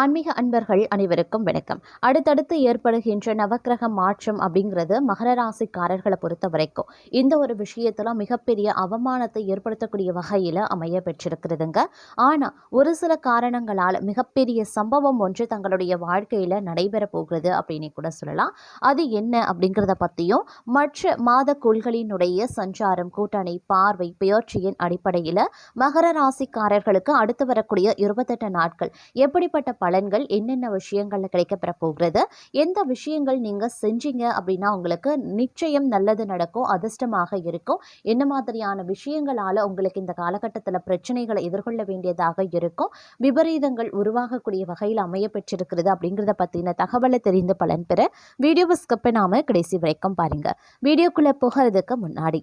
ஆன்மீக அன்பர்கள் அனைவருக்கும் வணக்கம். அடுத்தடுத்து ஏற்படுகின்ற நவக்கிரக மாற்றம் அப்படிங்கிறது மகர ராசிக்காரர்களை பொறுத்த வரைக்கும் இந்த ஒரு விஷயத்துல மிகப்பெரிய அவமானத்தை ஏற்படுத்தக்கூடிய வகையில் அமைய பெற்றிருக்கிறதுங்க. ஆனால் ஒரு சில காரணங்களால் மிகப்பெரிய சம்பவம் ஒன்று தங்களுடைய வாழ்க்கையில் நடைபெற போகிறது அப்படின்னு கூட சொல்லலாம். அது என்ன அப்படிங்கிறத பற்றியும் மற்ற மாத கோள்களினுடைய சஞ்சாரம் கூட்டணி பார்வை பெயர்ச்சியின் அடிப்படையில் மகர ராசிக்காரர்களுக்கு அடுத்து வரக்கூடிய இருபத்தெட்டு நாட்கள் எப்படிப்பட்ட பலன்கள் என்னென்ன விஷயங்களில் கிடைக்கப்பெற போகிறது எந்த விஷயங்கள் நீங்கள் செஞ்சீங்க அப்படின்னா உங்களுக்கு நிச்சயம் நல்லது நடக்கும் அதிர்ஷ்டமாக இருக்கும். என்ன மாதிரியான விஷயங்களால் உங்களுக்கு இந்த காலகட்டத்தில் பிரச்சனைகளை எதிர்கொள்ள வேண்டியதாக இருக்கும்? விபரீதங்கள் உருவாகக்கூடிய வகையில் அமைய பெற்றிருக்கிறது அப்படிங்கிறத பற்றின தகவலை தெரிந்து பலன் பெற வீடியோவை ஸ்கிப் நாம கடைசி வரைக்கும் பாருங்கள் வீடியோக்குள்ளே போகிறதுக்கு முன்னாடி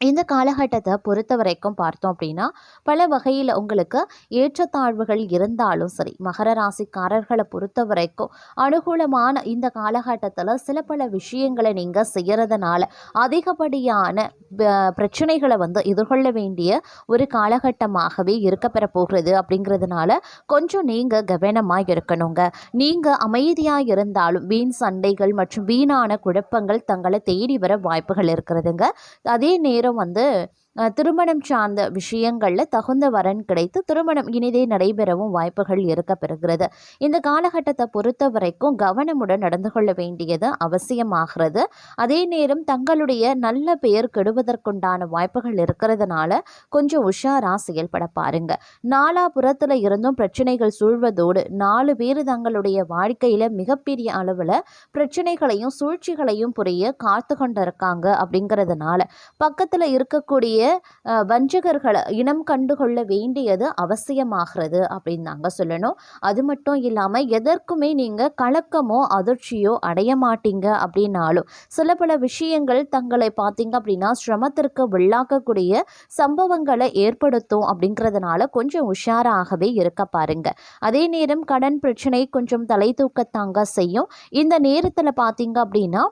இந்த காலகட்டத்தை பொறுத்த வரைக்கும் பார்த்தோம் அப்படின்னா பல வகையில் உங்களுக்கு ஏற்றத்தாழ்வுகள் இருந்தாலும் சரி மகர ராசிக்காரர்களை பொறுத்த வரைக்கும் அனுகூலமான இந்த காலகட்டத்தில் சில பல விஷயங்களை நீங்கள் செய்கிறதுனால அதிகப்படியான பிரச்சனைகளை வந்து எதிர்கொள்ள வேண்டிய ஒரு காலகட்டமாகவே இருக்கப்பெற போகிறது அப்படிங்கிறதுனால கொஞ்சம் நீங்கள் கவனமாக இருக்கணுங்க. நீங்கள் அமைதியாக இருந்தாலும் வீண் சண்டைகள் மற்றும் வீணான குழப்பங்கள் தங்களை தேடி வர வாய்ப்புகள் இருக்கிறதுங்க. அதே நேரம் பேரும் வந்து திருமணம் சார்ந்த விஷயங்களில் தகுந்த வரன் கிடைத்து திருமணம் இனிதே நடைபெறவும் வாய்ப்புகள் இருக்க பெறுகிறது. இந்த காலகட்டத்தை பொறுத்த வரைக்கும் கவனமுடன் நடந்து கொள்ள வேண்டியது அவசியமாகிறது. அதே நேரம் தங்களுடைய நல்ல பெயர் கெடுவதற்குண்டான வாய்ப்புகள் இருக்கிறதுனால கொஞ்சம் உஷாராக செயல்பட பாருங்க. நாலாபுறத்தில் இருந்தும் பிரச்சனைகள் சூழ்வதோடு நாலு பேர் தங்களுடைய வாழ்க்கையில் மிகப்பெரிய அளவில் பிரச்சனைகளையும் சூழ்ச்சிகளையும் புரிய காத்து கொண்டு இருக்காங்க அப்படிங்கிறதுனால பக்கத்தில் இருக்கக்கூடிய வஞ்சகர்களை இனம் கண்டுகொள்ள வேண்டியது அவசியமாகிறது அப்படின்னு நாங்கள் சொல்லணும். அது மட்டும் இல்லாமல் எதற்குமே நீங்கள் கலக்கமோ அதிர்ச்சியோ அடைய மாட்டீங்க அப்படின்னாலும் சில பல விஷயங்கள் தங்களை பார்த்தீங்க அப்படின்னா சிரமத்திற்கு உள்ளாக்கக்கூடிய சம்பவங்களை ஏற்படுத்தும் அப்படிங்கிறதுனால கொஞ்சம் உஷாராகவே இருக்க பாருங்க. அதே நேரம் கடன் பிரச்சனை கொஞ்சம் தலை தூக்கத்தாங்க செய்யும். இந்த நேரத்தில் பார்த்தீங்க அப்படின்னா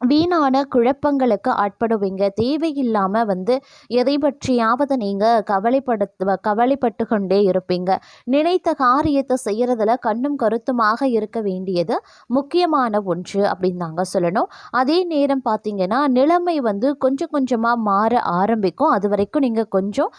வீணான குழப்பங்களுக்கு ஆட்படுவீங்க. தேவையில்லாமல் வந்து எதை பற்றியாவது நீங்கள் கவலைப்படுத்த கவலைப்பட்டு கொண்டே இருப்பீங்க. நினைத்த காரியத்தை செய்கிறதுல கண்ணும் கருத்துமாக இருக்க வேண்டியது முக்கியமான ஒன்று அப்படின்னு தாங்க சொல்லணும். அதே நேரம் பார்த்தீங்கன்னா நிலைமை வந்து கொஞ்சம் கொஞ்சமாக மாற ஆரம்பிக்கும். அது வரைக்கும் நீங்கள் கொஞ்சம்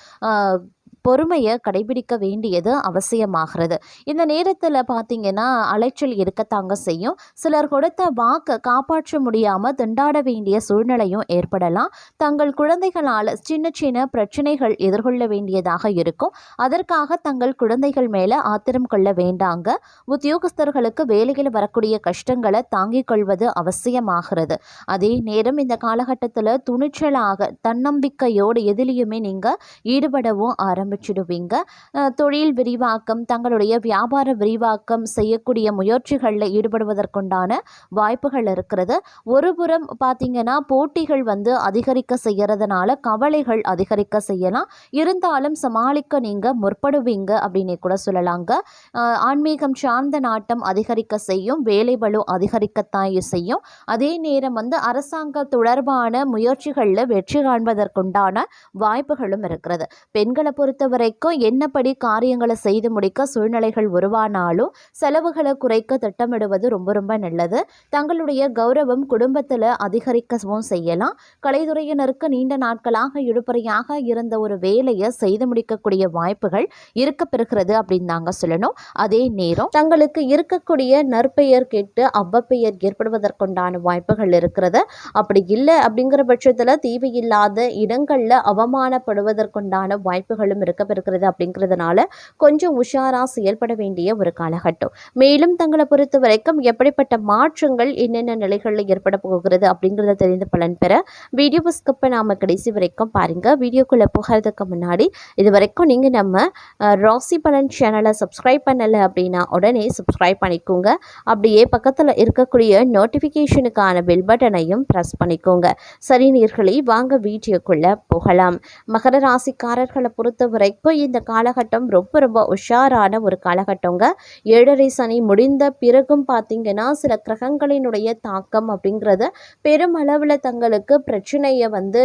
பொறுமையை கடைபிடிக்க வேண்டியது அவசியமாகிறது. இந்த நேரத்தில் பார்த்தீங்கன்னா அலைச்சல் இருக்கத்தாங்க செய்யும். சிலர் கொடுத்த வாக்கை காப்பாற்ற முடியாமல் திண்டாட வேண்டிய சூழ்நிலையும் ஏற்படலாம். தங்கள் குழந்தைகளால் சின்ன சின்ன பிரச்சனைகள் எதிர்கொள்ள வேண்டியதாக இருக்கும். அதற்காக தங்கள் குழந்தைகள் மேலே ஆத்திரம் கொள்ள வேண்டாங்க. உத்தியோகஸ்தர்களுக்கு வேலையில் வரக்கூடிய கஷ்டங்களை தாங்கிக் கொள்வது அவசியமாகிறது. அதே நேரம் இந்த காலகட்டத்தில் துணிச்சலாக தன்னம்பிக்கையோடு எதிலையுமே நீங்கள் ஈடுபடவும் ஆரம்பி ஆரம்பிச்சிடுவீங்க. தொழில் விரிவாக்கம் தங்களுடைய வியாபார விரிவாக்கம் செய்யக்கூடிய முயற்சிகளில் ஈடுபடுவதற்குண்டான வாய்ப்புகள் இருக்கிறது. ஒருபுறம் பார்த்திங்கன்னா பார்த்தீங்கன்னா போட்டிகள் வந்து அதிகரிக்க செய்கிறதுனால கவலைகள் அதிகரிக்க செய்யலாம். இருந்தாலும் சமாளிக்க நீங்கள் முற்படுவீங்க அப்படின்னு கூட சொல்லலாங்க. ஆன்மீகம் சார்ந்த நாட்டம் அதிகரிக்க செய்யும் வேலை பலு அதிகரிக்கத்தான் செய்யும். அதே நேரம் வந்து அரசாங்க தொடர்பான முயற்சிகளில் வெற்றி காண்பதற்குண்டான வாய்ப்புகளும் இருக்கிறது. பெண்களை பொறுத்த பொறுத்த வரைக்கும் என்னப்படி காரியங்களை செய்து முடிக்க சூழ்நிலைகள் உருவானாலும் செலவுகளை குறைக்க திட்டமிடுவது ரொம்ப ரொம்ப நல்லது. தங்களுடைய கௌரவம் குடும்பத்தில் அதிகரிக்கவும் செய்யலாம். கலைத்துறையினருக்கு நீண்ட நாட்களாக இழுபறையாக இருந்த ஒரு வேலையை செய்து முடிக்கக்கூடிய வாய்ப்புகள் இருக்க பெறுகிறது அப்படின்னு தாங்க சொல்லணும். அதே நேரம் தங்களுக்கு இருக்கக்கூடிய நற்பெயர் கெட்டு அவ்வப்பெயர் ஏற்படுவதற்குண்டான வாய்ப்புகள் இருக்கிறது. அப்படி இல்லை அப்படிங்கிற பட்சத்தில் தேவையில்லாத இடங்களில் அவமானப்படுவதற்குண்டான வாய்ப்புகளும் இருக்கப்பெறுகிறது அப்படிங்கிறதுனால கொஞ்சம் உஷாராக செயல்பட வேண்டிய ஒரு காலகட்டம். மேலும் தங்களை பொறுத்த வரைக்கும் எப்படிப்பட்ட மாற்றங்கள் என்னென்ன நிலைகளில் ஏற்பட போகிறது அப்படிங்கிறத தெரிந்து பலன் பெற வீடியோ ஸ்கிப்பை நாம் கடைசி வரைக்கும் பாருங்கள் வீடியோக்குள்ளே போகிறதுக்கு முன்னாடி இது வரைக்கும் நீங்கள் நம்ம ராசி பலன் சேனலை சப்ஸ்கிரைப் பண்ணலை அப்படின்னா உடனே சப்ஸ்கிரைப் பண்ணிக்கோங்க. அப்படியே பக்கத்தில் இருக்கக்கூடிய நோட்டிஃபிகேஷனுக்கான பெல் பட்டனையும் ப்ரெஸ் பண்ணிக்கோங்க. சரி நீர்களை வாங்க வீடியோக்குள்ளே போகலாம். மகர ராசிக்காரர்களை பொறுத்த வரைக்கும் இந்த காலகட்டம் ரொம்ப ரொம்ப உஷாரான ஒரு காலகட்டங்க. ஏழரை சனி முடிந்த பிறகும் பார்த்தீங்கன்னா சில கிரகங்களினுடைய தாக்கம் அப்படிங்கிறது பெருமளவில் தங்களுக்கு பிரச்சனையை வந்து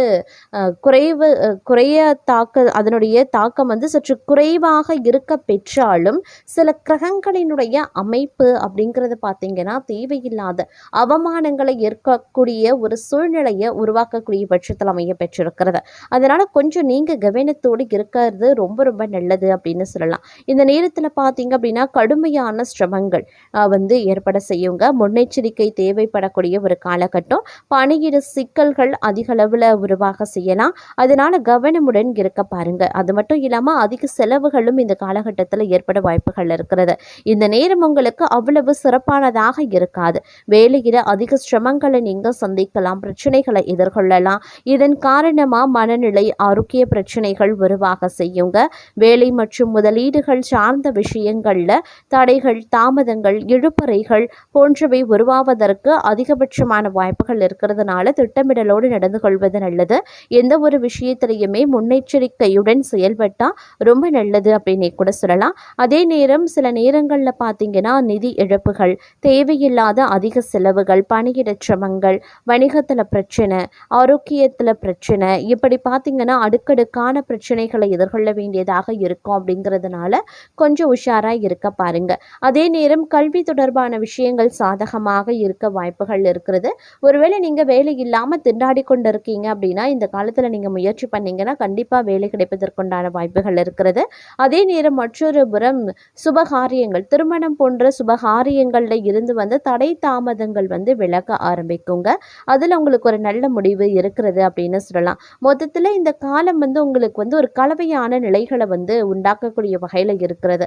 குறைவு குறைய தாக்க அதனுடைய தாக்கம் வந்து சற்று குறைவாக இருக்க பெற்றாலும் சில கிரகங்களினுடைய அமைப்பு அப்படிங்கிறது பார்த்தீங்கன்னா தேவையில்லாத அவமானங்களை ஏற்கக்கூடிய ஒரு சூழ்நிலையை உருவாக்கக்கூடிய பட்சத்தில் அமைய பெற்றிருக்கிறது. அதனால் கொஞ்சம் நீங்கள் கவனத்தோடு இருக்கிறது ரொம்ப ரொம்ப நல்லது அப்படின்னு சொல்லலாம். இந்த நேரத்தில் பார்த்தீங்க அப்படின்னா கடுமையான சிரமங்கள் வந்து ஏற்பட செய்யுங்க. முன்னெச்சரிக்கை தேவைப்படக்கூடிய ஒரு காலகட்டம். பணியிட சிக்கல்கள் அதிக அளவில் உருவாக செய்யலாம். அதனால கவனமுடன் இருக்க பாருங்க. அது மட்டும் இல்லாமல் அதிக செலவுகளும் இந்த காலகட்டத்தில் ஏற்பட வாய்ப்புகள் இருக்கிறது. இந்த நேரம் உங்களுக்கு அவ்வளவு சிறப்பானதாக இருக்காது. வேலையில் அதிக சிரமங்களை நீங்கள் சந்திக்கலாம் பிரச்சனைகளை எதிர்கொள்ளலாம். இதன் காரணமாக மனநிலை ஆரோக்கிய பிரச்சனைகள் உருவாக செய்யுங்க. வேலை மற்றும் முதலீடுகள் சார்ந்த விஷயங்களில் தடைகள் தாமதங்கள் இழுப்பறைகள் போன்றவை உருவாவதற்கு அதிகபட்சமான வாய்ப்புகள் இருக்கிறதுனால திட்டமிடலோடு நடந்து கொள்வது நல்லது. எந்த ஒரு விஷயத்திலையுமே முன்னெச்சரிக்கையுடன் செயல்பட்டால் ரொம்ப நல்லது அப்படின்னு கூட சொல்லலாம். அதே நேரம் சில நேரங்களில் பார்த்தீங்கன்னா நிதி இழப்புகள் தேவையில்லாத அதிக செலவுகள் பணியிட சிரமங்கள் வணிகத்தில் பிரச்சனை ஆரோக்கியத்தில் பிரச்சனை இப்படி பார்த்தீங்கன்னா அடுக்கடுக்கான பிரச்சனைகளை எதிர்கொள்ள வேண்டியதாக இருக்கும் அப்படிங்கிறதுனால கொஞ்சம் உஷாராக இருக்க பாருங்க. அதே நேரம் கல்வி தொடர்பான விஷயங்கள் சாதகமாக இருக்க வாய்ப்புகள் இருக்கிறது. ஒருவேளை நீங்கள் வேலை இல்லாமல் திண்டாடி கொண்டு இருக்கீங்க அப்படின்னா இந்த காலத்தில் நீங்கள் முயற்சி பண்ணீங்கன்னா கண்டிப்பாக வேலை கிடைப்பதற்குண்டான வாய்ப்புகள் இருக்கிறது. அதே நேரம் மற்றொரு புறம் சுபகாரியங்கள் திருமணம் போன்ற சுபகாரியங்களில் இருந்து வந்து தடை தாமதங்கள் வந்து விளக்க ஆரம்பிக்குங்க. அதில் உங்களுக்கு ஒரு நல்ல முடிவு இருக்கிறது அப்படின்னு சொல்லலாம். மொத்தத்தில் இந்த காலம் வந்து உங்களுக்கு வந்து ஒரு கலவையான நிலைகளை வந்து உண்டாக்கக்கூடிய வகையில் இருக்கிறது.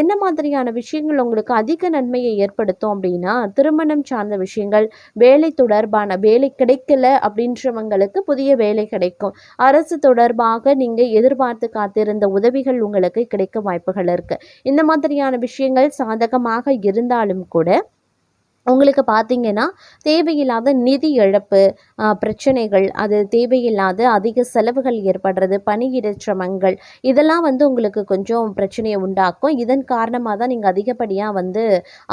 என்ன மாதிரியான விஷயங்கள் உங்களுக்கு அதிக நன்மையை ஏற்படுத்தும் அப்படின்னா திருமணம் சார்ந்த விஷயங்கள் வேலை தொடர்பான வேலை கிடைக்கல அப்படின்றவங்களுக்கு புதிய வேலை கிடைக்கும். அரசு தொடர்பாக நீங்கள் எதிர்பார்த்து காத்திருந்த உதவிகள் உங்களுக்கு கிடைக்க வாய்ப்புகள் இருக்குது இந்த மாதிரியான விஷயங்கள் சாதகமாக இருந்தாலும் கூட உங்களுக்கு பார்த்தீங்கன்னா தேவையில்லாத நிதி இழப்பு பிரச்சனைகள் அது தேவையில்லாத அதிக செலவுகள் ஏற்படுறது பணியிட சிரமங்கள் இதெல்லாம் வந்து உங்களுக்கு கொஞ்சம் பிரச்சனையை உண்டாக்கும். இதன் காரணமாக தான் நீங்கள் அதிகப்படியாக வந்து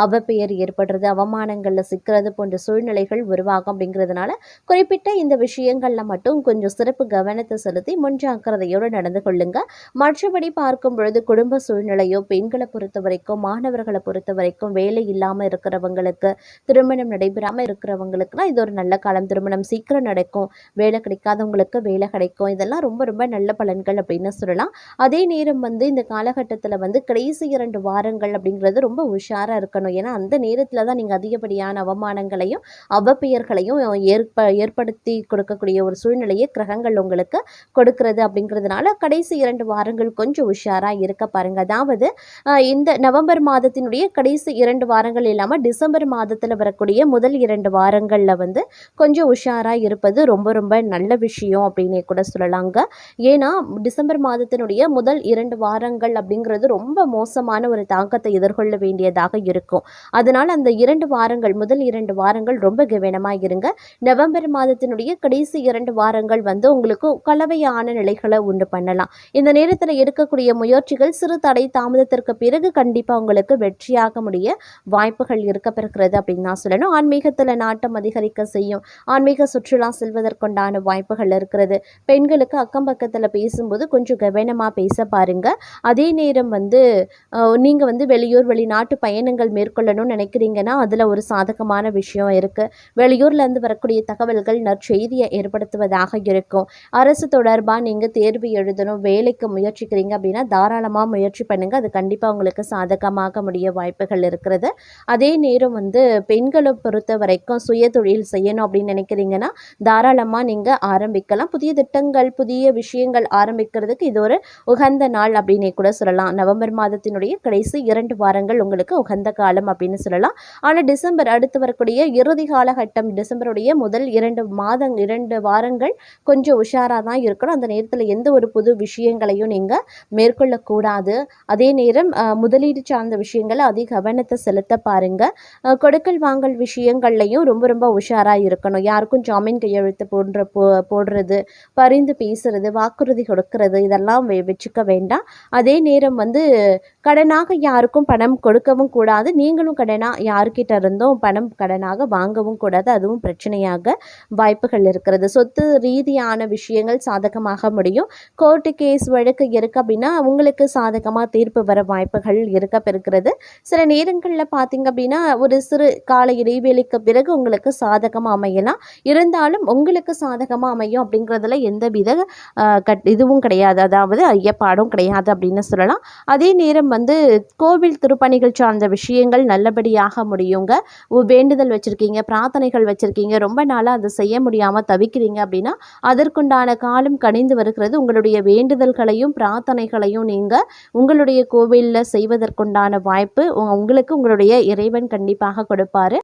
அவப்பெயர் ஏற்படுறது அவமானங்களில் சிக்கிறது போன்ற சூழ்நிலைகள் உருவாகும் அப்படிங்கிறதுனால குறிப்பிட்ட இந்த விஷயங்களில் மட்டும் கொஞ்சம் சிறப்பு கவனத்தை செலுத்தி முன்ஜாக்கிரதையோடு நடந்து கொள்ளுங்க. மற்றபடி பார்க்கும் பொழுது குடும்ப சூழ்நிலையோ பெண்களை பொறுத்த வரைக்கும் மாணவர்களை பொறுத்த வரைக்கும் வேலை இல்லாமல் இருக்கிறவங்களுக்கு திருமணம் நடைபெறாமல் இருக்கிறவங்களுக்குலாம் இது ஒரு நல்ல காலம். திருமணம் சீக்கிரம் நடக்கும். வேலை கிடைக்காதவங்களுக்கு வேலை கிடைக்கும். இதெல்லாம் ரொம்ப ரொம்ப நல்ல பலன்கள் அப்படின்னு சொல்லலாம். அதே நேரம் வந்து இந்த காலகட்டத்தில் வந்து கடைசி இரண்டு வாரங்கள் அப்படிங்கிறது ரொம்ப உஷாராக இருக்கணும். ஏன்னா அந்த நேரத்தில் தான் நீங்கள் அதிகப்படியான அவமானங்களையும் அவப்பெயர்களையும் ஏற்ப ஏற்படுத்தி கொடுக்கக்கூடிய ஒரு சூழ்நிலையை கிரகங்கள் உங்களுக்கு கொடுக்கிறது அப்படிங்கிறதுனால கடைசி இரண்டு வாரங்கள் கொஞ்சம் உஷாராக இருக்க பாருங்க. அதாவது ஆஹ், இந்த நவம்பர் மாதத்தினுடைய கடைசி இரண்டு வாரங்கள் இல்லாமல் டிசம்பர் மாதத்தில் வரக்கூடிய முதல் இரண்டு வாரங்களில் வந்து கொஞ்சம் உஷாராக இருப்பது ரொம்ப ரொம்ப நல்ல விஷயம் அப்படின்னே கூட சொல்லலாங்க. ஏன்னா டிசம்பர் மாதத்தினுடைய முதல் இரண்டு வாரங்கள் அப்படிங்கிறது ரொம்ப மோசமான ஒரு தாக்கத்தை எதிர்கொள்ள வேண்டியதாக இருக்கும். அதனால் அந்த இரண்டு வாரங்கள் முதல் இரண்டு வாரங்கள் ரொம்ப கவனமாக இருங்க. நவம்பர் மாதத்தினுடைய கடைசி இரண்டு வாரங்கள் வந்து உங்களுக்கு கலவையான நிலைகளை உண்டு பண்ணலாம். இந்த நேரத்தில் எடுக்கக்கூடிய முயற்சிகள் சிறு தடை தாமதத்திற்கு பிறகு கண்டிப்பாக உங்களுக்கு வெற்றியாக முடிய வாய்ப்புகள் இருக்க பிறக்கிறது அப்படின்னு தான் சொல்லணும். ஆன்மீகத்தில் நாட்டம் அதிகரிக்க செய்யும். ஆன்மீக சுற்றுலா செல்வதற்குண்டான வாய்ப்புகள் இருக்கிறது. பெண்களுக்கு அக்கம் பக்கத்தில் பேசும்போது கொஞ்சம் கவனமாக பேச பாருங்க. அதே நேரம் வந்து நீங்கள் வந்து வெளியூர் வெளிநாட்டு பயணங்கள் மேற்கொள்ளணும்னு நினைக்கிறீங்கன்னா அதில் ஒரு சாதகமான விஷயம் இருக்குது வெளியூர்லேருந்து வரக்கூடிய தகவல்கள் நற்செய்தியை ஏற்படுத்துவதாக இருக்கும். அரசு தொடர்பாக நீங்கள் தேர்வு எழுதணும் வேலைக்கு முயற்சிக்கிறீங்க அப்படின்னா தாராளமாக முயற்சி பண்ணுங்கள் அது கண்டிப்பாக உங்களுக்கு சாதகமாக முடிய வாய்ப்புகள் இருக்கிறது. அதே நேரம் வந்து பெண்களை பொறுத்த வரைக்கும் சுய தொழில் செய்யணும் அப்படின்னு நினைக்கிறீங்கன்னா தாராளமாக நீங்கள் ஆரம்பிக்கலாம். புதிய திட்டங்கள் புதிய விஷயங்கள் ஆரம்பிக்கிறதுக்கு இது ஒரு உகந்த நாள் அப்படின்னே கூட சொல்லலாம். நவம்பர் மாதத்தினுடைய கடைசி இரண்டு வாரங்கள் உங்களுக்கு உகந்த காலம் அப்படின்னு சொல்லலாம். ஆனால் டிசம்பர் அடுத்து வரக்கூடிய இறுதி காலகட்டம் டிசம்பருடைய முதல் இரண்டு மாதம் இரண்டு வாரங்கள் கொஞ்சம் உஷாராக தான் இருக்கணும். அந்த நேரத்தில் எந்த ஒரு புது விஷயங்களையும் நீங்கள் மேற்கொள்ளக்கூடாது. அதே நேரம் முதலீடு சார்ந்த விஷயங்களை அதிக கவனத்தை செலுத்த பாருங்க. கொடு கொடுக்க கொடுக்கல் வாங்கல் விஷயங்கள்லையும் ரொம்ப ரொம்ப உஷாராக இருக்கணும். யாருக்கும் ஜாமீன் கையெழுத்து போன்ற போ போடுறது பரிந்து பேசுறது வாக்குறுதி கொடுக்கறது இதெல்லாம் வச்சுக்க வேண்டாம். அதே நேரம் வந்து கடனாக யாருக்கும் பணம் கொடுக்கவும் கூடாது. நீங்களும் கடனாக யார்கிட்ட இருந்தும் பணம் கடனாக வாங்கவும் கூடாது. அதுவும் பிரச்சனையாக வாய்ப்புகள் இருக்கிறது. சொத்து ரீதியான விஷயங்கள் சாதகமாக முடியும். கோர்ட்டு கேஸ் வழக்கு இருக்குது அப்படின்னா உங்களுக்கு சாதகமாக தீர்ப்பு வர வாய்ப்புகள் இருக்க பெறுகிறது சில நேரங்களில் பார்த்தீங்க அப்படின்னா ஒரு சிறு கால இடைவேளைக்கு பிறகு உங்களுக்கு சாதகமாக அமையலாம். இருந்தாலும் உங்களுக்கு சாதகமாக அமையும் அப்படிங்கிறதுல எந்த வித கட் இதுவும் கிடையாது. அதாவது ஐயப்பாடும் கிடையாது அப்படின்னு சொல்லலாம். அதே நேரம் வந்து கோவில் திருப்பணிகள் சார்ந்த விஷயங்கள் நல்லபடியாக முடியுங்க. வேண்டுதல் வச்சுருக்கீங்க பிரார்த்தனைகள் வச்சுருக்கீங்க. ரொம்ப நாளாக அதை செய்ய முடியாமல் தவிக்கிறீங்க அப்படின்னா அதற்குண்டான காலம் கணிந்து வருகிறது. உங்களுடைய வேண்டுதல்களையும் பிரார்த்தனைகளையும் நீங்கள் உங்களுடைய கோவிலில் செய்வதற்குண்டான வாய்ப்பு உங்களுக்கு உங்களுடைய இறைவன் கண்டிப்பாக கொடுப்பாரு.